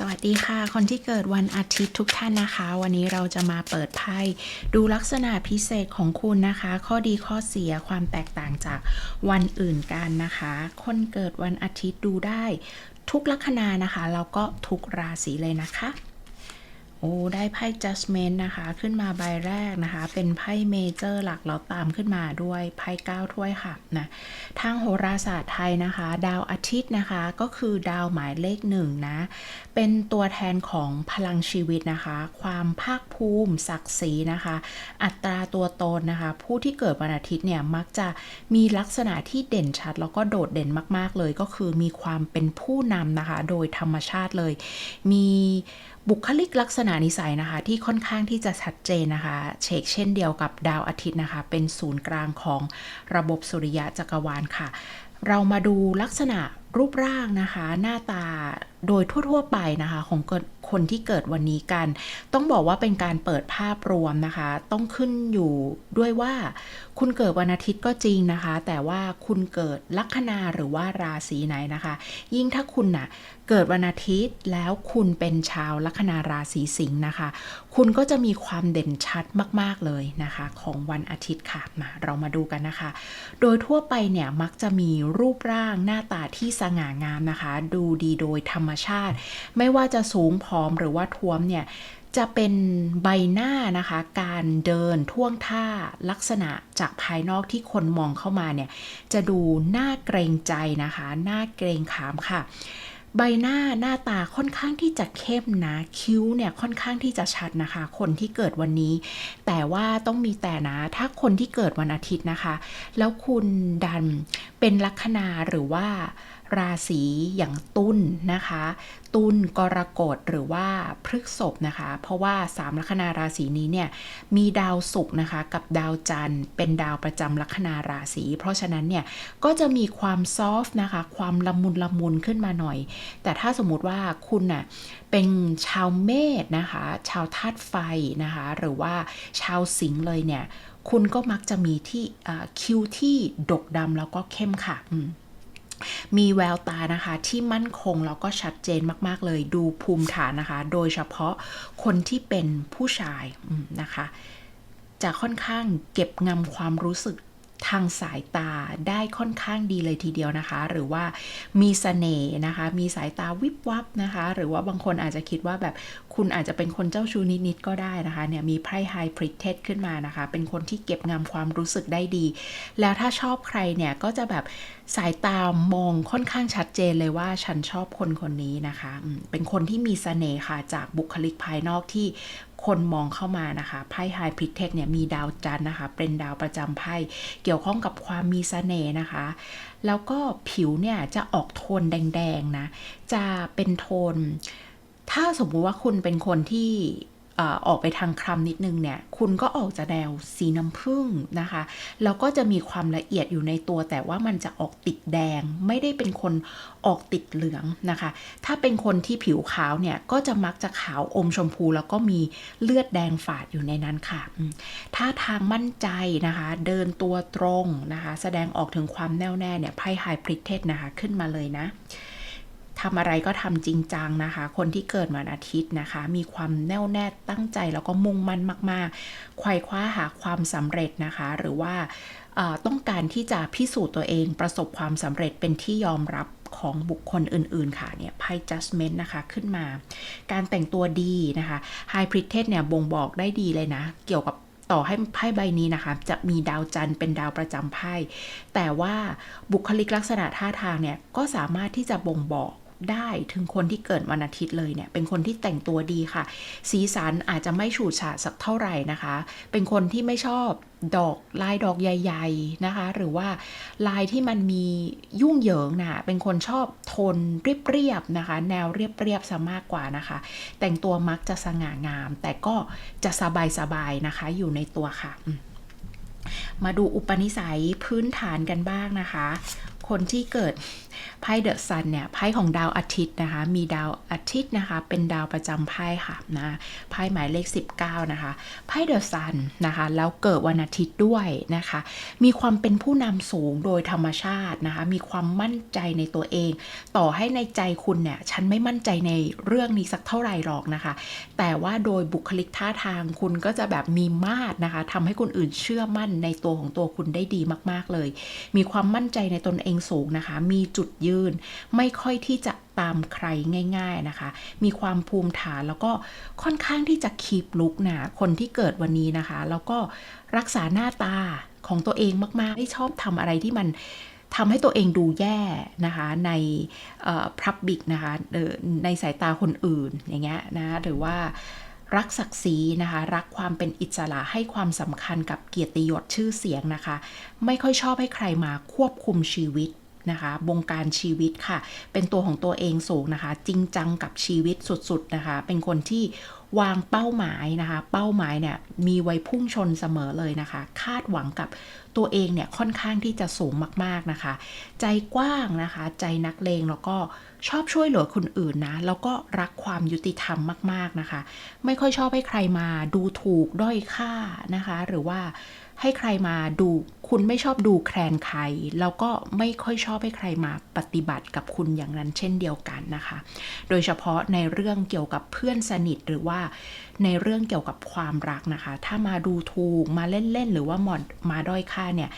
สวัสดีค่ะ คนที่เกิดวันอาทิตย์ทุกท่านนะคะ วันนี้เราจะมาเปิดไพ่ดูลักษณะพิเศษของคุณนะคะ ข้อดีข้อเสียความแตกต่างจากวันอื่นกันนะคะ คนเกิดวันอาทิตย์ดูได้ ทุกลัคนานะคะแล้วก็ทุกราศีเลยนะคะ โอ้ได้ไพ่ Judgment นะคะ ขึ้นมาใบแรกนะคะ เป็นไพ่เมเจอร์หลักแล้วตามขึ้นมาด้วยไพ่เก้าถ้วยค่ะนะทางโหราศาสตร์ไทยนะคะ ดาวอาทิตย์นะคะก็คือดาวหมายเลขหนึ่งนะ เป็นตัวแทนของพลังชีวิตนะคะ ความภาคภูมิศักดิ์ศรีนะคะ อัตราตัวตนนะคะ ผู้ที่เกิดวันอาทิตย์เนี่ยมักจะมีลักษณะที่เด่นชัด แล้วก็โดดเด่นมาก ๆ เลยก็คือมีความเป็นผู้นำนะคะ โดยธรรมชาติเลย มี บุคลิกลักษณะนิสัยนะคะ ที่ค่อนข้างที่จะชัดเจนนะคะเชกเช่นเดียวกับดาวอาทิตย์นะคะ เป็นศูนย์กลางของระบบสุริยะจักรวาลค่ะ เรามาดูลักษณะรูปร่างนะคะ หน้าตาโดยทั่ว ๆ ไปนะคะของคนที่เกิดวันนี้กัน ต้องบอกว่าเป็นการเปิดภาพรวมนะคะ ต้องขึ้นอยู่ด้วยว่า คุณเกิดวันอาทิตย์ก็จริงนะคะ แต่ว่าคุณเกิดลัคนาหรือว่าราศีไหนนะคะ ยิ่งถ้าคุณน่ะเกิดวันอาทิตย์แล้วคุณเป็นชาวลัคนาราศีสิงห์นะคะ คุณก็จะมีความเด่นชัดมาก ๆ เลยนะคะ ของวันอาทิตย์ค่ะมาเรามาดูกันนะคะ โดยทั่วไปเนี่ยมักจะมีรูปร่างหน้าตาที่สง่างามนะคะ ดูดีโดยธรรมชาติ ไม่ว่าจะสูงผอมหรือว่าท้วมเนี่ยจะเป็นใบหน้านะคะ การเดินท่วงท่าลักษณะจากภายนอกที่คนมองเข้ามาเนี่ย จะดูหน่าเกรงใจนะคะ หน่าเกรงขามค่ะ ใบหน้าหน้าตาค่อนข้างที่จะเข้มนะ คิ้วเนี่ยค่อนข้างที่จะชัดนะคะ คนที่เกิดวันนี้ แต่ว่าต้องมีแต่นะ ถ้าคนที่เกิดวันอาทิตย์นะคะ แล้วคุณดันเป็นลัคนาหรือว่า ราศีอย่างตุลนนะคะ ตุลกรกฎหรือว่าพฤกษภนะคะ เพราะว่าสามลัคนาราศีนี้เนี่ยมีดาวศุกร์นะคะกับดาวจันทร์ เป็นดาวประจำลัคนาราศี เพราะฉะนั้นเนี่ยก็จะมีความซอฟต์นะคะ ความละมุนละมุนขึ้นมาหน่อย แต่ถ้าสมมุติว่าคุณน่ะเป็นชาวเมษนะคะ ชาวธาตุไฟนะคะ หรือว่าชาวสิงห์เลยเนี่ย คุณก็มักจะมีที่คิวที่ดกดำแล้วก็เข้มค่ะอื มีแววตานะคะที่มั่นคงแล้วก็ชัดเจนมากๆเลยดูภูมิฐานนะคะ โดยเฉพาะคนที่เป็นผู้ชายนะคะ จะค่อนข้างเก็บงำความรู้สึก ทางสายตาได้ค่อนข้างดีเลยทีเดียวนะคะ หรือว่ามีสเสน่ห์นะคะ มีสายตาวิบวับนะคะ หรือว่าบางคนอาจจะคิดว่าแบบคุณอาจจะเป็นคนเจ้าชู้นิดๆก็ได้นะคะเนี่ยมีไพ่ไฮพริเทสขึ้นมานะคะ เป็นคนที่เก็บงำความรู้สึกได้ดี แล้วถ้าชอบใครเนี่ยก็จะแบบสายตามองค่อนข้างชัดเจนเลยว่าฉันชอบคนคนนี้นะคะ เป็นคนที่มีสเสน่ห์ค่ะจากบุคลิกภายนอกที่คนมองเข้ามานะคะไพ่ไฮพริเทคเนี่ยมีดาวจันนะคะ เป็นดาวประจำไพ่เกี่ยวข้องกับความมีสเสน่ห์นะคะ แล้วก็ผิวเนี่ยจะออกโทนแดง ๆ นะ จะเป็นโทน ถ้าสมมุติว่าคุณเป็นคนที่ ออกไปทางคลำนิดนึงเนี่ย คุณก็ออกจะแนวสีน้ำผึ้งนะคะ แล้วก็จะมีความละเอียดอยู่ในตัวแต่ว่ามันจะออกติดแดง ไม่ได้เป็นคนออกติดเหลืองนะคะ ถ้าเป็นคนที่ผิวขาวเนี่ย ก็จะมักจะขาวอมชมพู แล้วก็มีเลือดแดงฝาดอยู่ในนั้นค่ะ ถ้าทางมั่นใจนะคะ เดินตัวตรงนะคะ แสดงออกถึงความแน่วแน่เนี่ยไพ่ไฮพริเทสนะคะ ขึ้นมาเลยนะ ทำอะไรก็ทำจริงจังนะคะ คนที่เกิดวันอาทิตย์นะคะ มีความแน่วแน่ตั้งใจแล้วก็มุ่งมั่นมากๆไขว่คว้าหาความสำเร็จนะคะ หรือว่าต้องการที่จะพิสูจน์ตัวเองประสบความสำเร็จเป็นที่ยอมรับของบุคคลอื่น ๆ ค่ะเนี่ยไพ่ judgment นะคะ ขึ้นมา การแต่งตัวดีนะคะ high p r i t e เนี่ยบ่งบอกได้ดีเลยนะ เกี่ยวกับต่อให้ไพ่ใบนี้นะคะ จะมีดาวจันทร์เป็นดาวประจำไพ่ แต่ว่าบุคลิกลักษณะท่าทางเนี่ย ก็สามารถที่จะบ่งบอก ได้ถึงคนที่เกิดวันอาทิตย์เลยเนี่ยเป็นคนที่แต่งตัวดีค่ะ สีสันอาจจะไม่ฉูดฉาดสักเท่าไหร่นะคะ เป็นคนที่ไม่ชอบดอกลายดอกใหญ่ๆนะคะ หรือว่าลายที่มันมียุ่งเหยิงนะเป็นคนชอบโทนเรียบๆนะคะ แนวเรียบๆซะมากกว่านะคะ แต่งตัวมักจะสง่างาม แต่ก็จะสบายๆนะคะอยู่ในตัวค่ะมาดูอุปนิสัยพื้นฐานกันบ้างนะคะ คนที่เกิดไพ่เดอะซันเนี่ยไพ่ของดาวอาทิตย์นะคะ มีดาวอาทิตย์นะคะ เป็นดาวประจำไพ่ค่ะนะไพ่หมายเลข 19 นะคะไพ่เดอะซันนะคะ แล้วเกิดวันอาทิตย์ด้วยนะคะ มีความเป็นผู้นำสูงโดยธรรมชาตินะคะ มีความมั่นใจในตัวเอง ต่อให้ในใจคุณเนี่ยฉันไม่มั่นใจในเรื่องนี้สักเท่าไหร่หรอกนะคะ แต่ว่าโดยบุคลิกท่าทางคุณก็จะแบบมีมาดนะคะทำให้คนอื่นเชื่อมั่นในตัวของตัวคุณได้ดีมาก ๆเลย มีความมั่นใจในตนเองสูงนะคะ มีจุดยืน ไม่ค่อยที่จะตามใครง่าย ๆนะคะ มีความภูมิฐานแล้วก็ค่อนข้างที่จะคีบลุกนะ คนที่เกิดวันนี้นะคะ แล้วก็รักษาหน้าตาของตัวเองมากๆ ไม่ชอบทำอะไรที่มันทำให้ตัวเองดูแย่นะคะในพับบิกนะคะในสายตาคนอื่นอย่างเงี้ยนะหรือว่า รักศักดิ์ศรีนะคะ รักความเป็นอิสระให้ความสำคัญกับเกียรติยศชื่อเสียงนะคะ ไม่ค่อยชอบให้ใครมาควบคุมชีวิตนะคะบงการชีวิตค่ะ เป็นตัวของตัวเองสูงนะคะ จริงจังกับชีวิตสุดๆนะคะ เป็นคนที่ วางเป้าหมายนะคะ เป้าหมายเนี่ยมีไว้พุ่งชนเสมอเลยนะคะ คาดหวังกับตัวเองเนี่ยค่อนข้างที่จะสูงมากๆนะคะ ใจกว้างนะคะ ใจนักเลงแล้วก็ชอบช่วยเหลือคนอื่นนะ แล้วก็รักความยุติธรรมมากๆนะคะ ไม่ค่อยชอบให้ใครมาดูถูกด้อยค่านะคะ หรือว่าให้ใครมาดู คุณไม่ชอบดูแคลนใคร แล้วก็ไม่ค่อยชอบให้ใครมาปฏิบัติกับคุณอย่างนั้นเช่นเดียวกันนะคะ โดยเฉพาะในเรื่องเกี่ยวกับเพื่อนสนิทหรือว่าในเรื่องเกี่ยวกับความรักนะคะ ถ้ามาดูถูกมาเล่นๆ หรือว่าหมดมาด้อยค่าเนี่ย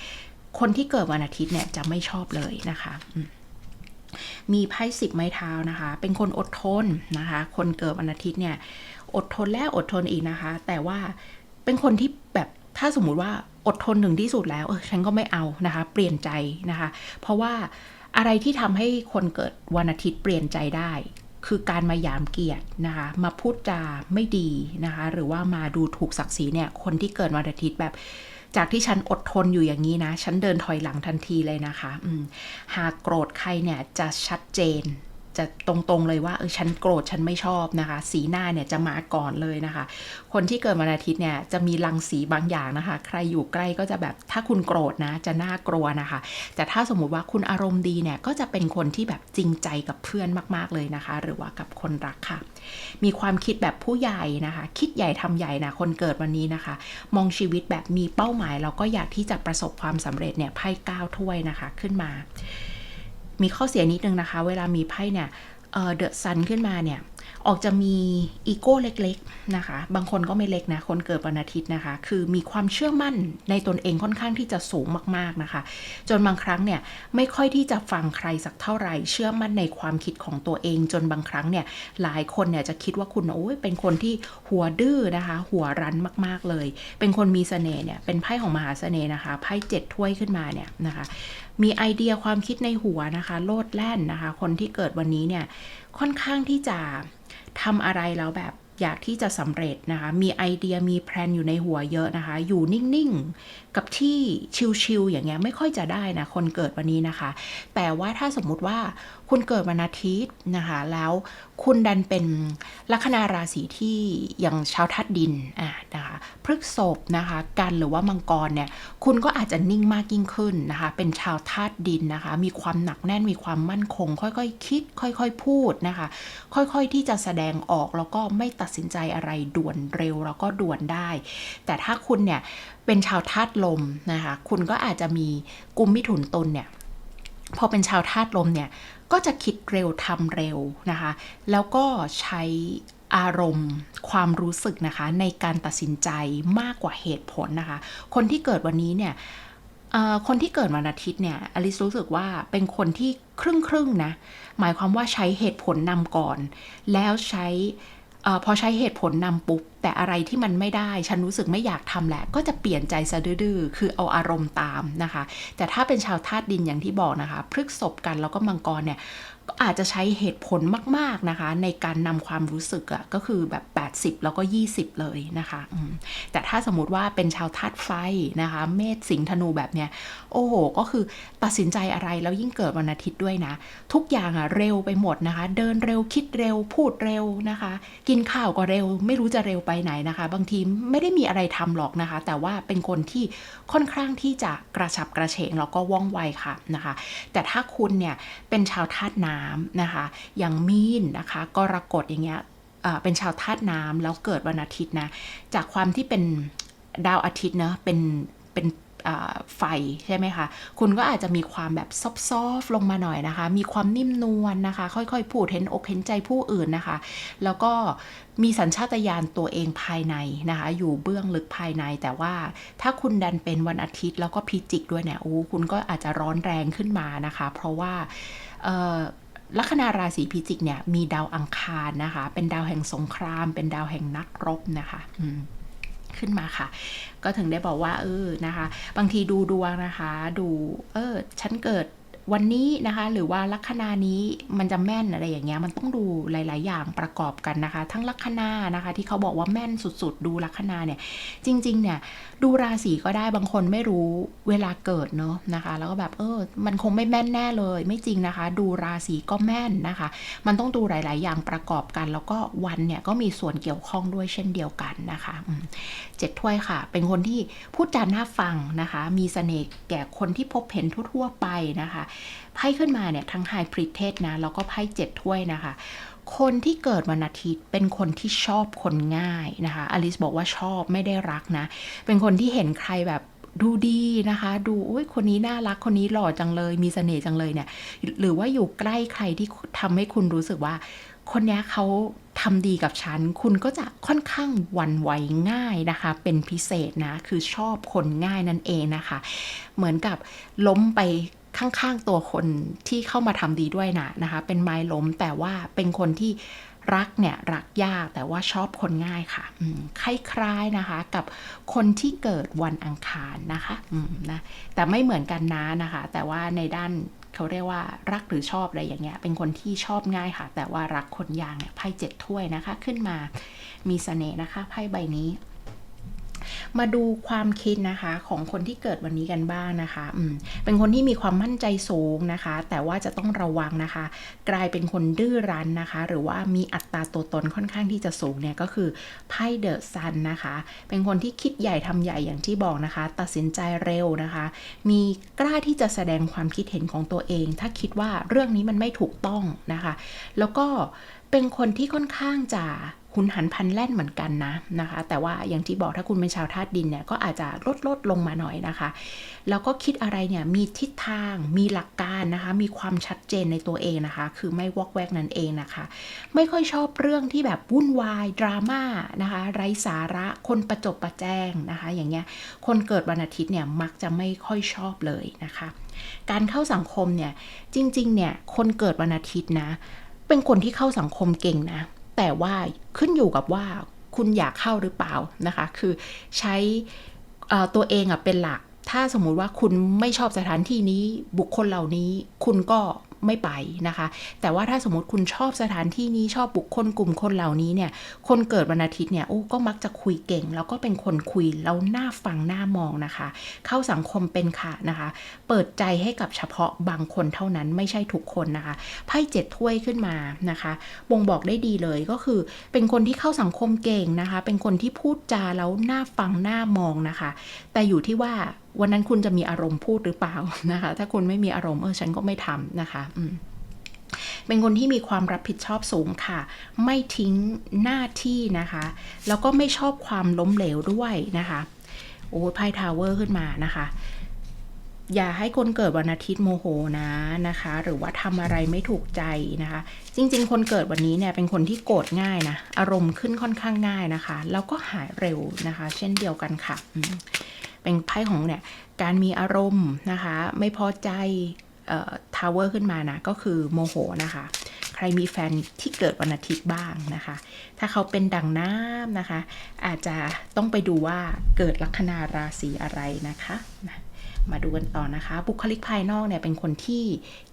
คนที่เกิดวันอาทิตย์เนี่ยจะไม่ชอบเลยนะคะมมีไพ่สิบไม้เท้านะคะ เป็นคนอดทนนะคะ คนเกิดวันอาทิตย์เนี่ย อดทนแล้วอดทนอีกนะคะ แต่ว่าเป็นคนที่แบบถ้าสมมุติว่า อดทนถึงที่สุดแล้ว เออฉันก็ไม่เอานะคะ เปลี่ยนใจนะคะ เพราะว่าอะไรที่ทำให้คนเกิดวันอาทิตย์เปลี่ยนใจได้ คือการมายามเกียรตินะคะ มาพูดจาไม่ดีนะคะ หรือว่ามาดูถูกศักดิ์ศรีเนี่ย คนที่เกิดวันอาทิตย์แบบจากที่ฉันอดทนอยู่อย่างนี้นะ ฉันเดินถอยหลังทันทีเลยนะคะ หากโกรธใครเนี่ยจะชัดเจน จะตรงๆเลยว่าเออฉันโกรธฉันไม่ชอบนะคะ สีหน้าเนี่ยจะมาก่อนเลยนะคะ คนที่เกิดวันอาทิตย์เนี่ยจะมีรังสีบางอย่างนะคะ ใครอยู่ใกล้ก็จะแบบถ้าคุณโกรธนะจะน่ากลัวนะคะ แต่ถ้าสมมุติว่าคุณอารมณ์ดีเนี่ยก็จะเป็นคนที่แบบจริงใจกับเพื่อนมากๆเลยนะคะ หรือว่ากับคนรักค่ะ มีความคิดแบบผู้ใหญ่นะคะ คิดใหญ่ทำใหญ่นะคนเกิดวันนี้นะคะ มองชีวิตแบบมีเป้าหมายแล้วก็อยากที่จะประสบความสำเร็จเนี่ยไพ่ก้าวถ้วยนะคะขึ้นมา มีข้อเสียนิดนึงนะคะ เวลามีไพ่เนี่ยเดอะซันขึ้นมาเนี่ย ออกจะมีอีโก้เล็กๆนะคะ บางคนก็ไม่เล็กนะ คนเกิดวันอาทิตย์นะคะ คือมีความเชื่อมั่นในตนเองค่อนข้างที่จะสูงมากๆนะคะ จนบางครั้งเนี่ยไม่ค่อยที่จะฟังใครสักเท่าไหร่ เชื่อมั่นในความคิดของตัวเอง จนบางครั้งเนี่ยหลายคนเนี่ยจะคิดว่าคุณโอ้ยเป็นคนที่หัวดื้อนะคะ หัวรั้นมากๆเลย เป็นคนมีเสน่ห์เนี่ยเป็นไพ่ของมหาเสน่ห์นะคะไพ่เจ็ดถ้วยขึ้นมาเนี่ยนะคะ มีไอเดียความคิดในหัวนะคะ โลดแล่นนะคะ คนที่เกิดวันนี้เนี่ยค่อนข้างที่จะทำอะไรแล้วแบบ อยากที่จะสำเร็จนะคะ มีไอเดียมีแพลนอยู่ในหัวเยอะนะคะ อยู่นิ่งๆ กับที่ชิลๆอย่างเงี้ยไม่ค่อยจะได้นะ คนเกิดวันนี้นะคะ แต่ว่าถ้าสมมุติว่าคุณเกิดวันอาทิตย์นะคะ แล้วคุณดันเป็นลัคนาราศีที่อย่างชาวทัดดินอะนะคะพฤกษภนะคะ กันหรือว่ามังกรเนี่ย คุณก็อาจจะนิ่งมากยิ่งขึ้นนะคะ เป็นชาวธาตุดินนะคะ มีความหนักแน่นมีความมั่นคง ค่อยๆ คิด ค่อย ๆ พูดนะคะ ค่อยๆที่จะแสดงออกแล้วก็ไม่ตัดดสินใจอะไรด่วนเร็วแล้วก็ด่วนได้ แต่ถ้าคุณเนี่ยเป็นชาวธาตุลมนะคะคุณก็อาจจะมีกุมมิถุนตนเนี่ยพอเป็นชาวธาตุลมเนี่ยก็จะคิดเร็วทำเร็วนะคะ แล้วก็ใช้อารมณ์ความรู้สึกนะคะ ในการตัดสินใจมากกว่าเหตุผลนะคะ คนที่เกิดวันนี้เนี่ยคนที่เกิดวันอาทิตย์เนี่ยอลิซรู้สึกว่าเป็นคนที่ครึ่งครึ่งนะ หมายความว่าใช้เหตุผลนำก่อน แล้วใช้ อพอใช้เหตุผลนำปุ๊บ แต่อะไรที่มันไม่ได้ ฉันรู้สึกไม่อยากทำแหละ ก็จะเปลี่ยนใจซะดื้อคือเอาอารมณ์ตามนะคะ แต่ถ้าเป็นชาวธาตุดินอย่างที่บอกนะคะพฤกษบกันแล้วก็มังกรเนี่ย อาจจะใช้เหตุผลมาก ๆ นะคะ ในการนำความรู้สึกอะก็คือแบบ 80 แล้วก็ 20 เลยนะคะแต่ถ้าสมมติว่าเป็นชาวธาตุไฟนะคะ เมษสิงธนูแบบเนี้ย โอ้โห ก็คือตัดสินใจอะไรแล้วยิ่งเกิดวันอาทิตย์ด้วยนะ ทุกอย่างอะเร็วไปหมดนะคะ เดินเร็วคิดเร็วพูดเร็วนะคะ กินข้าวก็เร็ว ไม่รู้จะเร็วไปไหนนะคะ บางทีไม่ได้มีอะไรทำหรอกนะคะ แต่ว่าเป็นคนที่ค่อนข้างที่จะกระฉับกระเฉงแล้วก็ว่องไวค่ะนะคะ แต่ถ้าคุณเนี่ยเป็นชาวธาตุน้ำนะคะ อย่างมีนนะคะกรกฎอย่างเงี้ยเป็นชาวธาตุน้ำแล้วเกิดวันอาทิตย์นะ จากความที่เป็นดาวอาทิตย์เนะเป็นเป็นไฟใช่ไหมคะ คุณก็อาจจะมีความแบบซอฟๆลงมาหน่อยนะคะ มีความนิ่มนวลนะคะ ค่อยๆ พูดเห็นอกเห็นใจผู้อื่นนะคะ แล้วก็มีสัญชาตญาณตัวเองภายในนะคะ อยู่เบื้องลึกภายใน แต่ว่าถ้าคุณดันเป็นวันอาทิตย์แล้วก็พิจิกด้วยเนี่ย โอ้ คุณก็อาจจะร้อนแรงขึ้นมานะคะ เพราะว่า ลัคนาราศีพิจิกเนี่ยมีดาวอังคารนะคะ เป็นดาวแห่งสงคราม เป็นดาวแห่งนักรบนะคะขึ้นมาค่ะ ก็ถึงได้บอกว่า เออนะคะ บางทีดูดวงนะคะ ดู เออฉันเกิด วันนี้นะคะ หรือว่าลัคนานี้มันจะแม่นอะไรอย่างเงี้ยมันต้องดูหลาย ๆ อย่างประกอบกันนะคะ ทั้งลัคนานะคะ ที่เขาบอกว่าแม่นสุด ๆ ดูลัคนาเนี่ยจริง ๆ เนี่ยดูราศีก็ได้บางคนไม่รู้เวลาเกิดเนาะนะคะ แล้วก็แบบเออมันคงไม่แม่นแน่เลย ไม่จริงนะคะ ดูราศีก็แม่นนะคะ มันต้องดูหลาย ๆ อย่างประกอบกัน แล้วก็วันเนี่ยก็มีส่วนเกี่ยวข้องด้วยเช่นเดียวกันนะคะเจ็ดถ้วยค่ะ เป็นคนที่พูดจาน่าฟังนะคะ มีเสน่ห์แก่คนที่พบเห็นทั่ว ๆ ไปนะคะไพ่ขึ้นมาเนี่ยทั้งไฮพริเทสนะแล้วก็ไพ่เจ็ดถ้วยนะคะ คนที่เกิดวันอาทิตย์เป็นคนที่ชอบคนง่ายนะคะอลิสบอกว่าชอบไม่ได้รักนะ เป็นคนที่เห็นใครแบบดูดีนะคะ ดูอุ้ยคนนี้น่ารักคนนี้หล่อจังเลย มีเสน่ห์จังเลยเนี่ย หรือว่าอยู่ใกล้ใครที่ทำให้คุณรู้สึกว่า คนนี้เขาทำดีกับฉัน คุณก็จะค่อนข้างหวันไหวง่ายนะคะ เป็นพิเศษนะ คือชอบคนง่ายนั่นเองนะคะ เหมือนกับล้มไป ข้างๆตัวคนที่เข้ามาทำดีด้วยนะนะคะ เป็นไม้ล้มแต่ว่าเป็นคนที่รักเนี่ยรักยากแต่ว่าชอบคนง่ายค่ะคล้ายๆนะคะกับคนที่เกิดวันอังคารนะคะนะแต่ไม่เหมือนกันนะนะคะ แต่ว่าในด้านเขาเรียกว่ารักหรือชอบอะไรอย่างเงี้ย เป็นคนที่ชอบง่ายค่ะ แต่ว่ารักคนยางเนี่ยไพ่เจ็ดถ้วยนะคะ ขึ้นมามีเสน่ห์นะคะไพ่ใบนี้ มาดูความคิดนะคะของคนที่เกิดวันนี้กันบ้างนะคะอืมเป็นคนที่มีความมั่นใจสูงนะคะ แต่ว่าจะต้องระวังนะคะ กลายเป็นคนดื้อรั้นนะคะ หรือว่ามีอัตราตัวตนค่อนข้างที่จะสูงเนี่ยก็คือไพ่เดอะซันนะคะ เป็นคนที่คิดใหญ่ทำใหญ่อย่างที่บอกนะคะ ตัดสินใจเร็วนะคะ มีกล้าที่จะแสดงความคิดเห็นของตัวเอง ถ้าคิดว่าเรื่องนี้มันไม่ถูกต้องนะคะ แล้วก็เป็นคนที่ค่อนข้างจะ หุนหันพันแล่นเหมือนกันนะนะคะ แต่ว่าอย่างที่บอกถ้าคุณเป็นชาวธาตุดินเนี่ยก็อาจจะลดลดลงมาหน่อยนะคะ แล้วก็คิดอะไรเนี่ยมีทิศทางมีหลักการนะคะ มีความชัดเจนในตัวเองนะคะ คือไม่วอกแวกนั่นเองนะคะ ไม่ค่อยชอบเรื่องที่แบบวุ่นวายดราม่านะคะไร้สาระคนประจบประแจงนะคะ อย่างเงี้ยคนเกิดวันอาทิตย์เนี่ยมักจะไม่ค่อยชอบเลยนะคะ การเข้าสังคมเนี่ยจริงๆเนี่ยคนเกิดวันอาทิตย์นะเป็นคนที่เข้าสังคมเก่งนะ แต่ว่าขึ้นอยู่กับว่าคุณอยากเข้าหรือเปล่านะคะ คือใช้ตัวเองอเป็นหลัก ถ้าสมมุติว่าคุณไม่ชอบสถานที่นี้บุคคลเหล่านี้ คุณก็ ไม่ไปนะคะ แต่ว่าถ้าสมมติคุณชอบสถานที่นี้ชอบบุคคลกลุ่มคนเหล่านี้เนี่ย คนเกิดวันอาทิตย์เนี่ยโอ้ก็มักจะคุยเก่ง แล้วก็เป็นคนคุยแล้วน่าฟังน่ามองนะคะ เข้าสังคมเป็นค่ะนะคะ เปิดใจให้กับเฉพาะบางคนเท่านั้นไม่ใช่ทุกคนนะคะไพ่เจ็ดถ้วยขึ้นมานะคะบ่งบอกได้ดีเลยก็คือ เป็นคนที่เข้าสังคมเก่งนะคะ เป็นคนที่พูดจาแล้วน่าฟังน่ามองนะคะ แต่อยู่ที่ว่า วันนั้นคุณจะมีอารมณ์พูดหรือเปล่านะคะ ถ้าคุณไม่มีอารมณ์เออฉันก็ไม่ทำนะคะอืมเป็นคนที่มีความรับผิดชอบสูงค่ะ ไม่ทิ้งหน้าที่นะคะ แล้วก็ไม่ชอบความล้มเหลวด้วยนะคะ โอ้ไพ่ทาวเวอร์ขึ้นมานะคะ อย่าให้คนเกิดวันอาทิตย์โมโหนะนะคะ หรือว่าทำอะไรไม่ถูกใจนะคะ จริง ๆ คนเกิดวันนี้เนี่ยเป็นคนที่โกรธง่ายนะ อารมณ์ขึ้นค่อนข้างง่ายนะคะ แล้วก็หายเร็วนะคะ เช่นเดียวกันค่ะ เป็นไพ่ของเนี่ยการมีอารมณ์นะคะ ไม่พอใจทาวเวอร์ขึ้นมานะ ก็คือโมโหนะคะ ใครมีแฟนที่เกิดวันอาทิตย์บ้างนะคะ ถ้าเขาเป็นดังน้ำนะคะ อาจจะต้องไปดูว่าเกิดลัคนาราศีอะไรนะคะนะ มาดูกันต่อนะคะ บุคลิกภายนอกเนี่ยเป็นคนที่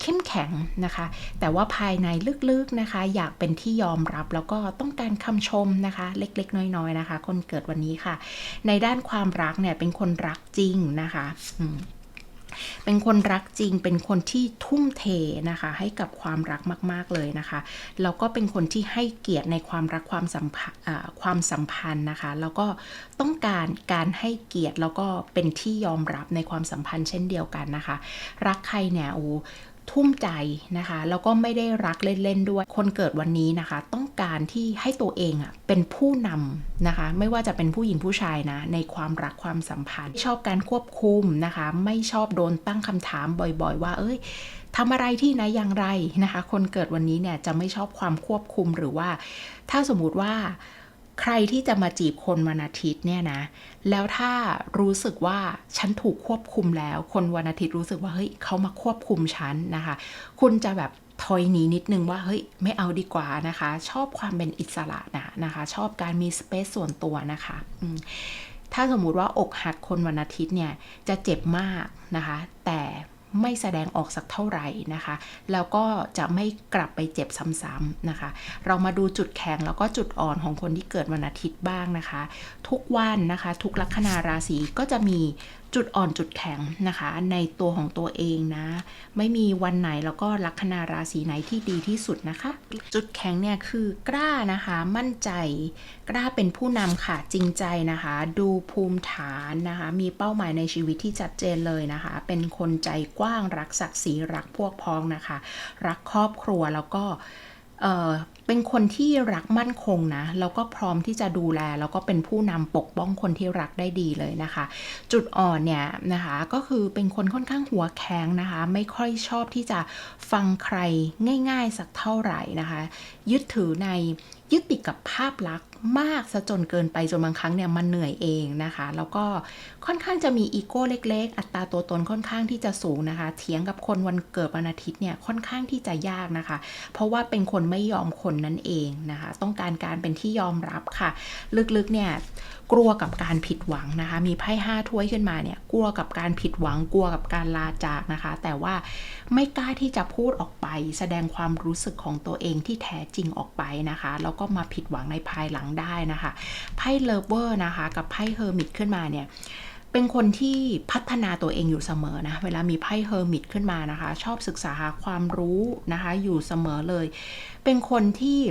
เข้มแข็งนะคะ แต่ว่าภายในลึกๆนะคะ อยากเป็นที่ยอมรับแล้วก็ต้องการคำชมนะคะ เล็กๆ น้อยๆนะคะ คนเกิดวันนี้ค่ะ ในด้านความรักเนี่ยเป็นคนรักจริงนะคะ เป็นคนรักจริง เป็นคนที่ทุ่มเทนะคะ ให้กับความรักมาก ๆ เลยนะคะ แล้วก็เป็นคนที่ให้เกียรติในความรักความสัมพันธ์ความสัมพันธ์นะคะ แล้วก็ต้องการการให้เกียรติแล้วก็เป็นที่ยอมรับในความสัมพันธ์เช่นเดียวกันนะคะ รักใครเนี่ยโอ้ทุ่มใจนะคะ แล้วก็ไม่ได้รักเล่น ๆ ด้วย คนเกิดวันนี้นะคะ ต้อง การที่ให้ตัวเองอะเป็นผู้นำนะคะ ไม่ว่าจะเป็นผู้หญิงผู้ชายนะ ในความรักความสัมพันธ์ ชอบการควบคุมนะคะ ไม่ชอบโดนตั้งคำถามบ่อยๆ ว่า เอ้ยทำอะไรที่ไหนอย่างไรนะคะ คนเกิดวันนี้เนี่ยจะไม่ชอบความควบคุมหรือว่า ถ้าสมมติว่าใครที่จะมาจีบคนวันอาทิตย์เนี่ยนะ แล้วถ้ารู้สึกว่าฉันถูกควบคุมแล้ว คนวันอาทิตย์รู้สึกว่าเฮ้ยเขามาควบคุมฉันนะคะ คุณจะแบบ ถอยหนีนิดนึงว่าเฮ้ยไม่เอาดีกว่านะคะ ชอบความเป็นอิสระนะนะคะ ชอบการมีสเปซส่วนตัวนะคะถ้าสมมุติว่าอกหักคนวันอาทิตย์เนี่ยจะเจ็บมากนะคะ แต่ไม่แสดงออกสักเท่าไหร่นะคะ แล้วก็จะไม่กลับไปเจ็บซ้ำๆนะคะ เรามาดูจุดแข็งแล้วก็จุดอ่อนของคนที่เกิดวันอาทิตย์บ้างนะคะ ทุกวันนะคะ ทุกลัคนาราศีก็จะมีจุดอ่อนจุดแข็งนะคะ ในตัวของตัวเองนะ ไม่มีวันไหนแล้วก็ลัคนาราศีไหนที่ดีที่สุดนะคะ จุดแข็งเนี่ยคือกล้านะคะ มั่นใจ กล้าเป็นผู้นำค่ะจริงใจนะคะ ดูภูมิฐานนะคะ มีเป้าหมายในชีวิตที่ชัดเจนเลยนะคะ เป็นคนใจกว้างรักศักดิ์ศรีรักพวกพ้องนะคะ รักครอบครัวแล้วก็ เป็นคนที่รักมั่นคงนะ แล้วก็พร้อมที่จะดูแล แล้วก็เป็นผู้นำปกป้องคนที่รักได้ดีเลยนะคะ จุดอ่อนเนี่ยนะคะก็คือเป็นคนค่อนข้างหัวแข็งนะคะ ไม่ค่อยชอบที่จะฟังใครง่ายๆ สักเท่าไหร่นะคะ ยึดถือในยึดติดกับภาพลักษณ์มากซะจนเกินไปจนบางครั้งเนี่ยมันเหนื่อยเองนะคะ แล้วก็ค่อนข้างจะมีอีโก้เล็ก ๆ อัตราตัวตนค่อนข้างที่จะสูงนะคะ เถียงกับคนวันเกิดวันอาทิตย์เนี่ยค่อนข้างที่จะยากนะคะ เพราะว่าเป็นคนไม่ยอมคนนั่นเองนะคะ ต้องการการเป็นที่ยอมรับค่ะ ลึกๆเนี่ยกลัวกับการผิดหวังนะคะ มีไพ่ห้าถ้วยขึ้นมาเนี่ย กลัวกับการผิดหวัง กลัวกับการลาจากนะคะ แต่ว่าไม่กล้าที่จะพูดออกไป แสดงความรู้สึกของตัวเองที่แท้จริงออกไปนะคะ แล้วก็มาผิดหวังในภายหลังได้นะคะ ไพ่เลเวอร์นะคะ กับไพ่เฮอร์มิตขึ้นมาเนี่ย เป็นคนที่พัฒนาตัวเองอยู่เสมอนะ เวลามีไพ่เฮอร์มิตขึ้นมานะคะ ชอบศึกษาหาความรู้นะคะ อยู่เสมอเลย เป็นคนที่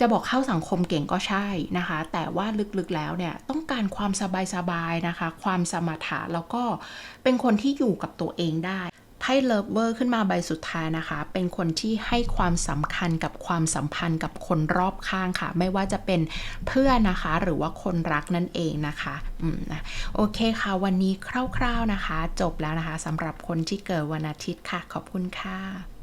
จะบอกเข้าสังคมเก่งก็ใช่นะคะ แต่ว่าลึกๆแล้วเนี่ยต้องการความสบายๆนะคะ ความสมถะแล้วก็เป็นคนที่อยู่กับตัวเองได้ ไพ่เลิฟเวอร์ขึ้นมาใบสุดท้ายนะคะ เป็นคนที่ให้ความสำคัญกับความสัมพันธ์กับคนรอบข้างค่ะ ไม่ว่าจะเป็นเพื่อนนะคะ หรือว่าคนรักนั่นเองนะคะอืมนะโอเคค่ะ วันนี้คร่าวๆนะคะ จบแล้วนะคะสำหรับคนที่เกิดวันอาทิตย์ค่ะ ขอบคุณค่ะ